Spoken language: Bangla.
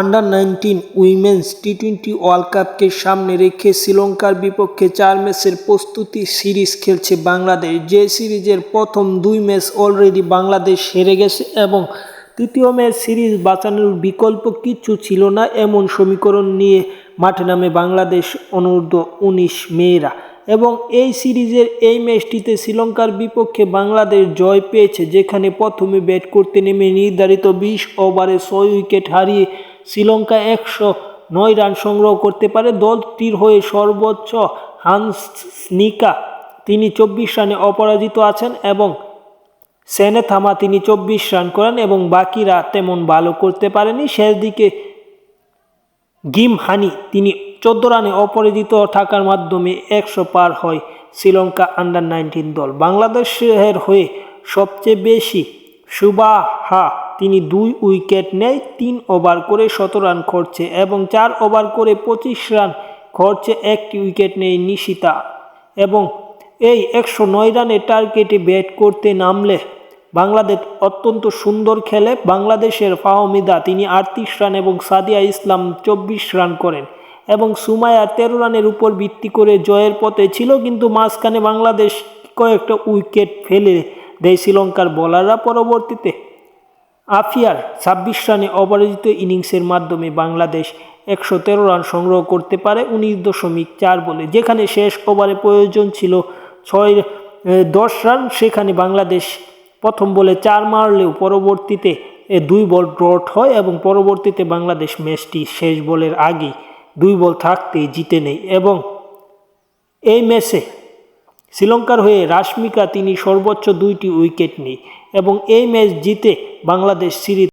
Under nineteen women's T twenty world কাপকে সামনে রেখে শ্রীলঙ্কার বিপক্ষে চার ম্যাচের প্রস্তুতি সিরিজ খেলছে বাংলাদেশ। যে সিরিজের প্রথম দুই ম্যাচ অলরেডি বাংলাদেশ হেরে গেছে এবং তৃতীয় ম্যাচ সিরিজ বাঁচানোর বিকল্প কিছু ছিল না, এমন সমীকরণ নিয়ে মাঠে নামে বাংলাদেশ অনূর্ধ্ব উনিশ মেয়েরা। এবং এই সিরিজের এই ম্যাচটিতে শ্রীলঙ্কার বিপক্ষে বাংলাদেশ জয় পেয়েছে, যেখানে প্রথমে ব্যাট করতে নেমে নির্ধারিত বিশ ওভারে ছয় উইকেট হারিয়ে শ্রীলঙ্কা একশো নয় রান সংগ্রহ করতে পারে। দলটির হয়ে সর্বোচ্চ হান্সনিকা তিনি চব্বিশ রানে অপরাজিত আছেন এবং সেনে থামা তিনি চব্বিশ রান করেন এবং বাকিরা তেমন ভালো করতে পারেনি। শেষ দিকে গিম হানি তিনি চোদ্দ রানে অপরাজিত থাকার মাধ্যমে একশো পার হয় শ্রীলঙ্কা আন্ডার নাইনটিন দল। বাংলাদেশের হয়ে সবচেয়ে বেশি সুবাহা তিনি দুই উইকেট নেয়, তিন ওভার করে শত রান খরচে এবং চার ওভার করে পঁচিশ রান খরচে একটি উইকেট নেয় নিশিতা। এবং এই একশো নয় রানের টার্গেটে ব্যাট করতে নামলে বাংলাদেশ অত্যন্ত সুন্দর খেলে। বাংলাদেশের ফাহমিদা, তিনি আটত্রিশ রান এবং সাদিয়া ইসলাম চব্বিশ রান করেন এবং সুমায়া তেরো রানের উপর ভিত্তি করে জয়ের পথে ছিল, কিন্তু মাঝখানে বাংলাদেশ কয়েকটা উইকেট ফেলে দেয় শ্রীলঙ্কার বোলাররা। পরবর্তীতে আফিয়ার ছাব্বিশ রানে অপরাজিত ইনিংসের মাধ্যমে বাংলাদেশ একশো তেরো রান সংগ্রহ করতে পারে উনিশ দশমিক চার বলে, যেখানে শেষ ওভারে প্রয়োজন ছিল ছয় দশ রান। সেখানে বাংলাদেশ প্রথম বলে চার মারলেও পরবর্তীতে দুই বল ড্রট হয় এবং পরবর্তীতে বাংলাদেশ ম্যাচটি শেষ বলের আগে দুই বল থাকতে জিতে নেয়। এবং এই ম্যাচে শ্রীলঙ্কার হয়ে রাশমিকা তিনি সর্বোচ্চ দুইটি উইকেট নেয় এবং এই ম্যাচ জিতে বাংলাদেশ সিরিজ